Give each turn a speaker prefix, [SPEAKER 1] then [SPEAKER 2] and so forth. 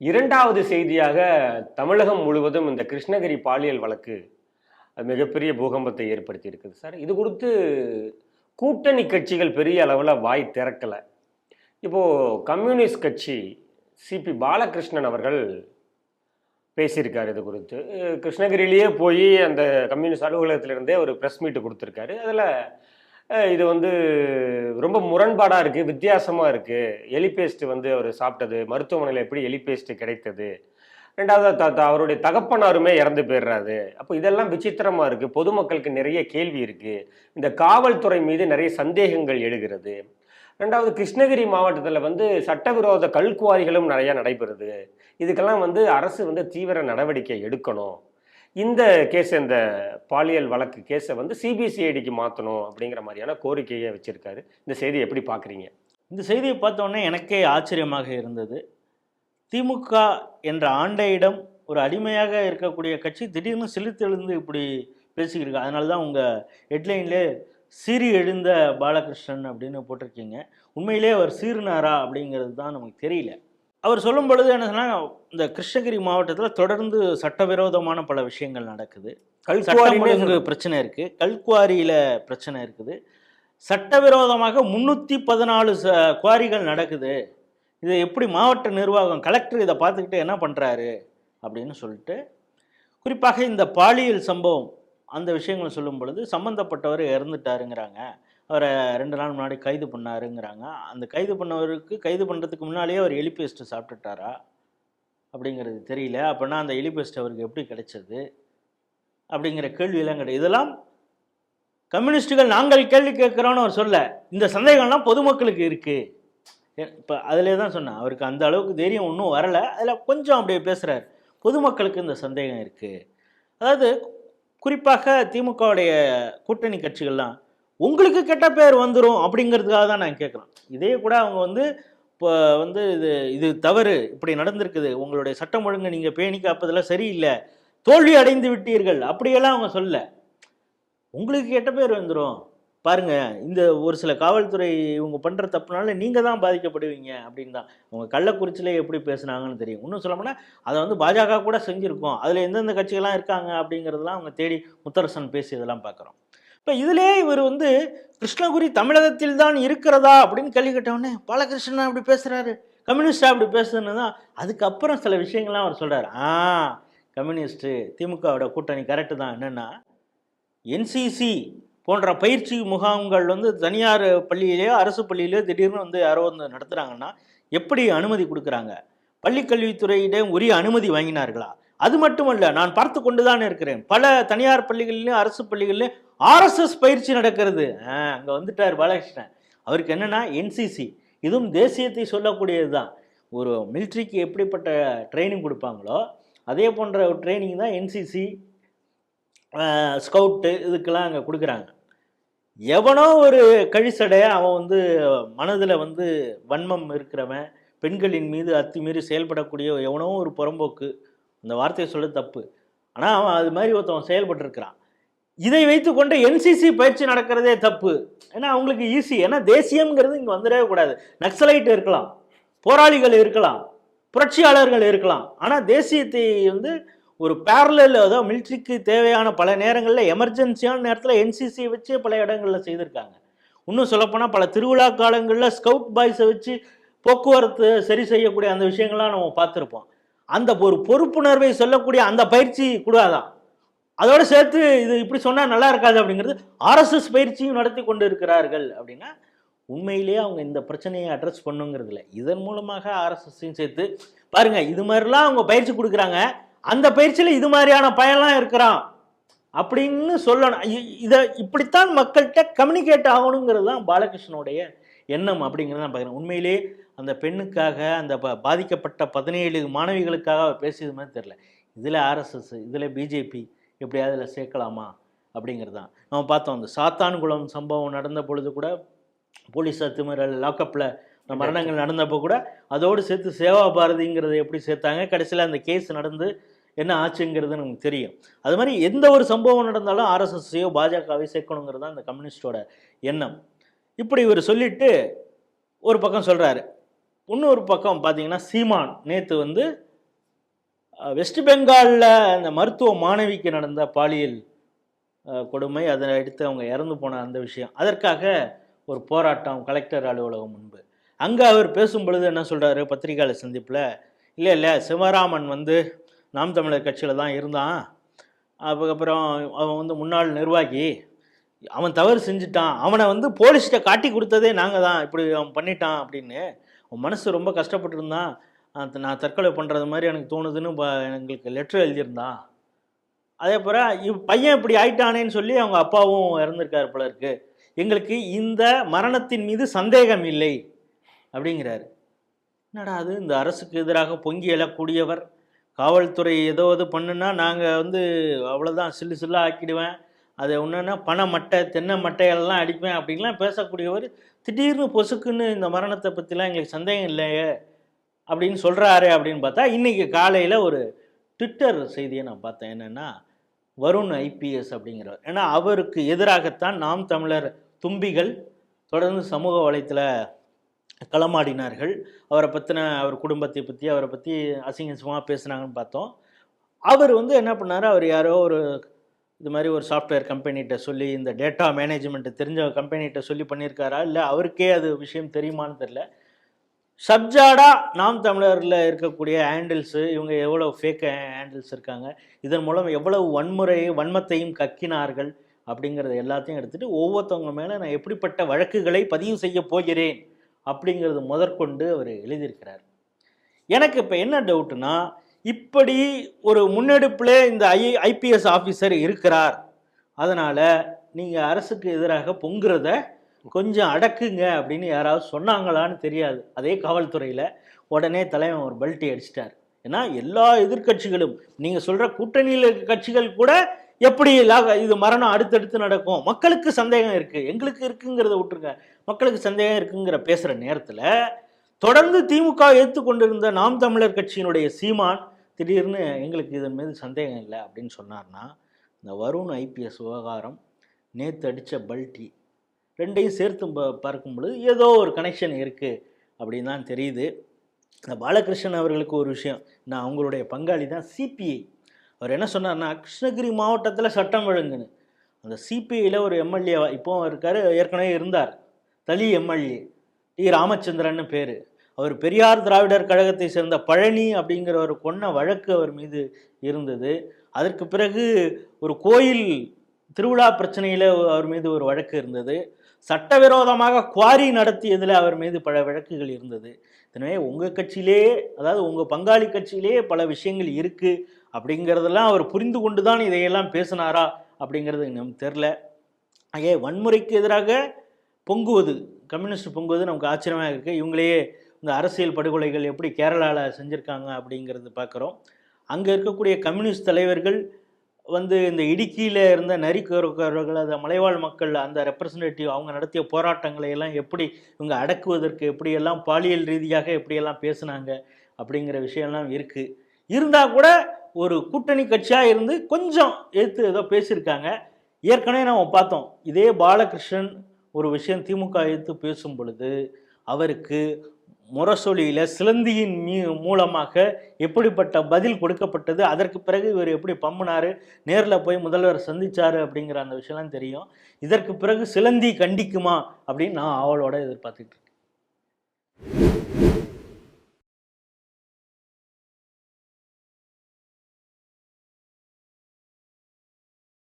[SPEAKER 1] இரண்டாவது செய்தியாக தமிழகம் முழுவதும் இந்த கிருஷ்ணகிரி பாலியல் வழக்கு மிகப்பெரிய பூகம்பத்தை ஏற்படுத்தி இருக்குது சார் இது குறித்து கூட்டணி கட்சிகள் பெரிய அளவில் வாய் திறக்கலை. இப்போது கம்யூனிஸ்ட் கட்சி சிபி பாலகிருஷ்ணன் அவர்கள் பேசியிருக்காரு இது குறித்து. கிருஷ்ணகிரியிலேயே போய் அந்த கம்யூனிஸ்ட் அலுவலகத்திலிருந்தே ஒரு ப்ரெஸ் மீட்டு கொடுத்துருக்காரு. அதில் இது வந்து ரொம்ப முரண்பாடாக இருக்குது வித்தியாசமாக இருக்குது எலி பேஸ்ட் வந்து அவர் சாப்பிட்டது மருத்துவமனையில் எப்படி எலி பேஸ்ட் கிடைத்தது? ரெண்டாவது த அவருடைய தகப்பனாருமே இறந்து போயிடுறாரு. அப்போ இதெல்லாம் விசித்திரமாக இருக்குது பொதுமக்களுக்கு நிறைய கேள்வி இருக்குது இந்த காவல்துறை மீது நிறைய சந்தேகங்கள் எழுகிறது. ரெண்டாவது கிருஷ்ணகிரி மாவட்டத்தில் வந்து சட்டவிரோத கல்குவாரிகளும் நிறையா நடைபெறுது. இதுக்கெல்லாம் வந்து அரசு வந்து தீவிர நடவடிக்கை எடுக்கணும். இந்த கேஸ் இந்த பாலியல் வழக்கு கேஸை வந்து சிபிசிஐடிக்கு மாற்றணும் அப்படிங்கிற மாதிரியான கோரிக்கையை வச்சுருக்காரு. இந்த செய்தியை எப்படி பார்க்குறீங்க?
[SPEAKER 2] இந்த செய்தியை பார்த்தோன்னே எனக்கே ஆச்சரியமாக இருந்தது. திமுக என்ற ஆண்டையிடம் ஒரு அடிமையாக இருக்கக்கூடிய கட்சி திடீர்னு சிலித்தெழுந்து இப்படி பேசிக்கிருக்கு அதனால தான் உங்கள் ஹெட்லைன்லே சீறி எழுந்த பாலகிருஷ்ணன் அப்படின்னு போட்டிருக்கீங்க. உண்மையிலே அவர் சீறினாரா அப்படிங்கிறது தான் நமக்கு தெரியல. அவர் சொல்லும் பொழுது என்ன சொன்னால் இந்த கிருஷ்ணகிரி மாவட்டத்தில் தொடர்ந்து சட்டவிரோதமான பல விஷயங்கள் நடக்குது. ஒழுங்கு பிரச்சனை இருக்கு. கல்குவாரியில பிரச்சனை இருக்குது. சட்டவிரோதமாக முன்னூற்றி பதினாலு ச குவாரிகள் நடக்குது. இதை எப்படி மாவட்ட நிர்வாகம் கலெக்டர் இதை பார்த்துக்கிட்டு என்ன பண்ணுறாரு அப்படின்னு சொல்லிட்டு குறிப்பாக இந்த பாலியல் சம்பவம் அந்த விஷயங்களை சொல்லும் பொழுது சம்மந்தப்பட்டவர் இறந்துட்டாருங்கிறாங்க. அவரை ரெண்டு நாள் முன்னாடி கைது பண்ணாருங்கிறாங்க. அந்த கைது பண்ணவருக்கு கைது பண்ணுறதுக்கு முன்னாலேயே அவர் எலிபேஸ்ட்டு சாப்பிட்டுட்டாரா? அப்படிங்கிறது தெரியல. அப்படின்னா அந்த எலிபேஸ்ட் அவருக்கு எப்படி கிடைச்சது? அப்படிங்கிற கேள்வியெல்லாம் கிடையாது இதெல்லாம் கம்யூனிஸ்ட்டுகள் நாங்கள் கேள்வி கேட்குறோன்னு அவர் சொல்ல. இந்த சந்தேகம்லாம் பொதுமக்களுக்கு இருக்குது இப்போ அதிலே தான் சொன்னேன். அவருக்கு அந்த அளவுக்கு தைரியம் ஒன்றும் வரலை. அதில் கொஞ்சம் அப்படியே பேசுகிறார் பொதுமக்களுக்கு இந்த சந்தேகம் இருக்குது அதாவது குறிப்பாக திமுகவுடைய கூட்டணி கட்சிகள்லாம் உங்களுக்கு கெட்ட பேர் வந்துடும் அப்படிங்கிறதுக்காக தான் நான் கேட்குறேன். இதே கூட அவங்க வந்து இப்போ வந்து இது இது தவறு இப்படி நடந்திருக்குது. உங்களுடைய சட்டம் ஒழுங்கு நீங்கள் பேணி காப்பதில் சரியில்லை. தோல்வி அடைந்து விட்டீர்கள். அப்படியெல்லாம் அவங்க சொல்ல உங்களுக்கு கெட்ட பேர் வந்துடும் பாருங்க இந்த ஒரு சில காவல்துறை இவங்க பண்ணுற தப்புனால நீங்கள் தான் பாதிக்கப்படுவீங்க அப்படின்னு தான் அவங்க கள்ளக்குறிச்சியிலே எப்படி பேசுனாங்கன்னு தெரியும். இன்னும் சொல்லப்போனா அதை வந்து பாஜக கூட செஞ்சுருக்கோம். அதில் எந்தெந்த கட்சிகள்லாம் இருக்காங்க அப்படிங்கிறதெல்லாம் அவங்க தேடி முத்தரசன் பேசி இதெல்லாம் பார்க்குறோம். இப்போ இதிலே இவர் வந்து கிருஷ்ணகுரி தமிழகத்தில் தான் இருக்கிறதா அப்படின்னு கேள்வி கேட்டவுடனே பாலகிருஷ்ணன் அப்படி பேசுகிறாரு கம்யூனிஸ்டாக அப்படி பேசுதுன்னு தான் அதுக்கப்புறம் சில விஷயங்கள்லாம் அவர் சொல்கிறார் ஆ கம்யூனிஸ்ட்டு திமுகவோட கூட்டணி கரெக்டு தான். என்னென்னா என்சிசி போன்ற பயிற்சி முகாம்கள் வந்து தனியார் பள்ளியிலேயோ அரசு பள்ளியிலேயோ திடீர்னு வந்து யாரோ வந்து நடத்துகிறாங்கன்னா எப்படி அனுமதி கொடுக்குறாங்க? பள்ளிக்கல்வித்துறையிடம் உரிய அனுமதி வாங்கினார்களா? அது மட்டுமல்ல நான் பார்த்து கொண்டு தான் இருக்கிறேன். பல தனியார் பள்ளிகளிலும் அரசு பள்ளிகளிலும் ஆர்எஸ்எஸ் பயிற்சி நடக்கிறது. அங்கே வந்துட்டார் பாலகிருஷ்ணன். அவருக்கு என்னன்னா என்சிசி இதுவும் தேசியத்தை சொல்லக்கூடியது தான் ஒரு மிலிட்ரிக்கு எப்படிப்பட்ட ட்ரைனிங் கொடுப்பாங்களோ அதே போன்ற ஒரு ட்ரைனிங் தான் என்சிசி ஸ்கவுட்டு இதுக்கெல்லாம் அங்கே கொடுக்குறாங்க. எவனோ ஒரு கழிசடைய அவன் வந்து மனதில் வந்து வன்மம் இருக்கிறவன் பெண்களின் மீது அத்துமீறி செயல்படக்கூடிய எவனோ ஒரு புறம்போக்கு. அந்த வார்த்தையை சொல்ல தப்பு. ஆனால் அவன் அது மாதிரி ஒருத்தவன் செயல்பட்டுருக்கிறான். இதை வைத்துக்கொண்டு என்சிசி பயிற்சி நடக்கிறதே தப்பு. ஏன்னா அவங்களுக்கு ஈஸி ஏன்னா தேசியம்ங்கிறது இங்கே வந்துடவே கூடாது. நக்சலைட் இருக்கலாம் போராளிகள் இருக்கலாம் புரட்சியாளர்கள் இருக்கலாம். ஆனால் தேசியத்தை வந்து ஒரு பேரலில் அதாவது மிலிட்ரிக்கு தேவையான பல நேரங்களில் எமர்ஜென்சியான நேரத்தில் என்சிசி வச்சு பல இடங்களில் செய்திருக்காங்க. இன்னும் சொல்லப்போனால் பல திருவிழா காலங்களில் ஸ்கவுட் பாய்ஸை வச்சு போக்குவரத்து சரி செய்யக்கூடிய அந்த விஷயங்கள்லாம் நம்ம பார்த்துருப்போம். அந்த ஒரு பொறுப்புணர்வை சொல்லக்கூடிய அந்த பயிற்சி கூடாதான் அதோடு சேர்த்து இது இப்படி சொன்னால் நல்லா இருக்காது அப்படிங்கிறது ஆர்எஸ்எஸ் பயிற்சியும் நடத்தி கொண்டு இருக்கிறார்கள் அப்படின்னா உண்மையிலேயே அவங்க இந்த பிரச்சனையை அட்ரஸ் பண்ணுங்கிறதுல இதன் மூலமாக ஆர்எஸ்எஸ்ஸையும் சேர்த்து பாருங்கள் இது மாதிரிலாம் அவங்க பயிற்சி கொடுக்குறாங்க. அந்த பயிற்சியில் இது மாதிரியான பயன்லாம் இருக்கிறான் அப்படின்னு சொல்லணும். இதை இப்படித்தான் மக்கள்கிட்ட கம்யூனிகேட் ஆகணுங்கிறது தான் பாலகிருஷ்ணனுடைய எண்ணம் அப்படிங்கிறத நான் பார்க்குறேன். உண்மையிலேயே அந்த பெண்ணுக்காக அந்த ப- பாதிக்கப்பட்ட பதினேழு மாணவிகளுக்காக அவர் பேசியது மாதிரி தெரில இதில் ஆர்எஸ்எஸ் இதில் பிஜேபி எப்படியாவது இதில் சேர்க்கலாமா அப்படிங்கிறது தான். நம்ம பார்த்தோம் அந்த சாத்தான்குளம் சம்பவம் நடந்த பொழுது கூட போலீஸ் அத்துமீறல் லாக்கப்பில் அந்த மரணங்கள் நடந்தப்போ கூட அதோடு சேர்த்து சேவா பாரதிங்கிறத எப்படி சேர்த்தாங்க? கடைசியில் அந்த கேஸ் நடந்து என்ன ஆச்சுங்கிறது நமக்கு தெரியும். அது மாதிரி எந்த ஒரு சம்பவம் நடந்தாலும் ஆர்எஸ்எஸ்ஸையோ பாஜகவை சேர்க்கணுங்கிறது தான் இந்த கம்யூனிஸ்டோட எண்ணம். இப்படி இவர் சொல்லிட்டு ஒரு பக்கம் சொல்கிறாரு இன்னொரு பக்கம் பார்த்தீங்கன்னா சீமான் நேற்று வந்து வெஸ்ட் பெங்காலில் அந்த மருத்துவ மாணவிக்கு நடந்த பாலியல் கொடுமை அதை அடுத்து அவங்க இறந்து போன அந்த விஷயம். அதற்காக ஒரு போராட்டம் கலெக்டர் அலுவலகம் முன்பு. அங்கே அவர் பேசும் பொழுது என்ன சொல்கிறாரு பத்திரிகையாளர் சந்திப்பில் இல்லை இல்லை சிவராமன் வந்து நாம் தமிழர் கட்சியில் தான் இருந்தான். அதுக்கப்புறம் அவன் வந்து முன்னாள் நிர்வாகி. அவன் தவறு செஞ்சுட்டான். அவனை வந்து போலீஸ்கிட்ட காட்டி கொடுத்ததே நாங்கள் தான். இப்படி அவன் பண்ணிட்டான் அப்படின்னு. அவன் மனசு ரொம்ப கஷ்டப்பட்டு இருந்தான் நான் தற்கொலை பண்ணுறது மாதிரி எனக்கு தோணுதுன்னு ப- எங்களுக்கு லெட்ரு எழுதியிருந்தான் அதே போல் இவ் பையன் இப்படி ஆயிட்டானேன்னு சொல்லி அவங்க அப்பாவும் இறந்துருக்காரு போல இருக்கு. எங்களுக்கு இந்த மரணத்தின் மீது சந்தேகம் இல்லை அப்படிங்கிறாரு. என்னடா அது? இந்த அரசுக்கு எதிராக பொங்கி எழக்கூடியவர் காவல்துறை ஏதோ இது பண்ணுனா நாங்கள் வந்து அவ்வளோதான் சில்லு சில்லாக ஆக்கிடுவேன். அது ஒன்றுன்னா பனை மட்டை தென்னை மட்டையெல்லாம் அடிப்பேன் அப்படின்லாம் பேசக்கூடியவர் திடீர்னு பொசுக்குன்னு இந்த மரணத்தை பற்றிலாம் எங்களுக்கு சந்தேகம் இல்லையே. அப்படின்னு சொல்கிறாரு அப்படின்னு பார்த்தா இன்றைக்கி காலையில் ஒரு ட்விட்டர் செய்தியை நான் பார்த்தேன். என்னென்னா வருண் ஐபிஎஸ் அப்படிங்கிறவர். ஏன்னா அவருக்கு எதிராகத்தான் நாம் தமிழர் தும்பிகள் தொடர்ந்து சமூக வலைத்தில் களமாடினார்கள். அவரை பற்றின அவர் குடும்பத்தை பற்றி அவரை பற்றி அசிங்கசமாக பேசுனாங்கன்னு பார்த்தோம். அவர் வந்து என்ன பண்ணார்? அவர் யாரோ ஒரு இது மாதிரி ஒரு சாஃப்ட்வேர் கம்பெனிகிட்ட சொல்லி இந்த டேட்டா மேனேஜ்மெண்ட்டை தெரிஞ்ச கம்பெனிகிட்ட சொல்லி பண்ணியிருக்காரா? இல்லை அவருக்கே அது விஷயம் தெரியுமான்னு தெரில சப்ஜாடா நாம் தமிழரில் இருக்கக்கூடிய ஹேண்டில்ஸு இவங்க எவ்வளோ ஃபேக் ஹேண்டில்ஸ் இருக்காங்க இதன் மூலம் எவ்வளவு வன்முறையை வன்மத்தையும் கக்கினார்கள் அப்படிங்கிறத எல்லாத்தையும் எடுத்துகிட்டு ஒவ்வொருத்தவங்க மேலே நான் எப்படிப்பட்ட வழக்குகளை பதிவு செய்ய போகிறேன் அப்படிங்கிறது முதற்கொண்டு அவர் எழுதியிருக்கிறார். எனக்கு இப்போ என்ன டவுட்னா இப்படி ஒரு முன்னெடுப்பில் இந்த ஐ ஐபிஎஸ் ஆஃபீஸர் இருக்கிறார். அதனால் நீங்கள் அரசுக்கு எதிராக பொங்குறத கொஞ்சம் அடக்குங்க அப்படின்னு யாராவது சொன்னாங்களான்னு தெரியாது. அதே காவல்துறையில் உடனே தலைவன் ஒரு பல்ட்டி அடிச்சிட்டார். ஏன்னா எல்லா எதிர்க்கட்சிகளும் நீங்கள் சொல்கிற கூட்டணியில் இருக்க கட்சிகள் கூட எப்படி இது மரணம் அடுத்தடுத்து நடக்கும்? மக்களுக்கு சந்தேகம் இருக்குது எங்களுக்கு இருக்குங்கிறத விட்டுருங்க. மக்களுக்கு சந்தேகம் இருக்குங்கிற பேசுகிற நேரத்தில் தொடர்ந்து திமுக ஏற்றுக்கொண்டிருந்த நாம் தமிழர் கட்சியினுடைய சீமான் திடீர்னு எங்களுக்கு இதன் மீது சந்தேகம் இல்லை அப்படின்னு சொன்னார்னா இந்த வருண் ஐபிஎஸ் விவகாரம் நேற்று அடித்த பல்டி ரெண்டையும் சேர்த்து ப- பார்க்கும் பொழுது ஏதோ ஒரு கனெக்ஷன் இருக்குது அப்படின்னு தான் தெரியுது. இந்த பாலகிருஷ்ணன் அவர்களுக்கு ஒரு விஷயம். நான் அவங்களுடைய பங்காளி தான் சிபிஐ அவர் என்ன சொன்னார்னா கிருஷ்ணகிரி மாவட்டத்தில் சட்டம் ஒழுங்குன்னு. அந்த சிபிஐயில் ஒரு எம்எல்ஏ இப்போ இருக்கார் ஏற்கனவே இருந்தார். தலி எம்எல்ஏ டி. ராமச்சந்திரன்னு பேர். அவர் பெரியார் திராவிடர் கழகத்தை சேர்ந்த பழனி அப்படிங்கிற ஒரு கொன்ன வழக்கு அவர் மீது இருந்தது. அதற்கு பிறகு ஒரு கோயில் திருவிழா பிரச்சனையில் அவர் மீது ஒரு வழக்கு இருந்தது. சட்டவிரோதமாக குவாரி நடத்தியதில் அவர் மீது பல வழக்குகள் இருந்தது. எனவே உங்கள் கட்சியிலே அதாவது உங்கள் பங்காளி கட்சியிலே பல விஷயங்கள் இருக்குது அப்படிங்கிறதெல்லாம் அவர் புரிந்து கொண்டு தான் இதையெல்லாம் பேசினாரா அப்படிங்கிறது நமக்கு தெரில ஆகவே வன்முறைக்கு எதிராக பொங்குவது கம்யூனிஸ்ட் பொங்குவது நமக்கு ஆச்சரியமாக இருக்குது இவங்களையே இந்த அரசியல் படுகொலைகள் எப்படி கேரளாவில் செஞ்சுருக்காங்க அப்படிங்கிறது பார்க்குறோம். அங்கே இருக்கக்கூடிய கம்யூனிஸ்ட் தலைவர்கள் வந்து இந்த இடுக்கியில் இருந்த நரிக்கர்கள் அந்த மலைவாழ் மக்கள் அந்த ரெப்ரசன்டேட்டிவ் அவங்க நடத்திய போராட்டங்களை எல்லாம் எப்படி இவங்க அடக்குவதற்கு எப்படியெல்லாம் பாலியல் ரீதியாக எப்படியெல்லாம் பேசுனாங்க அப்படிங்கிற விஷயம்லாம் இருக்குது இருந்தால் கூட ஒரு கூட்டணி கட்சியாக இருந்து கொஞ்சம் எடுத்து ஏதோ பேசியிருக்காங்க. ஏற்கனவே நம்ம பார்த்தோம் இதே பாலகிருஷ்ணன் ஒரு விஷயம் திமுக எடுத்து பேசும் பொழுது அவருக்கு முரசொலியில் சிலந்தியின் மீ மூலமாக எப்படிப்பட்ட பதில் கொடுக்கப்பட்டது அதற்கு பிறகு இவர் எப்படி பம்புனாரு நேரில் போய் முதல்வர் சந்தித்தார் அப்படிங்கிற அந்த விஷயம்லாம் தெரியும். இதற்கு பிறகு சிலந்தி கண்டிக்குமா அப்படின்னு நான் அவளோட எதிர்பார்த்துட்டு இருக்கேன்.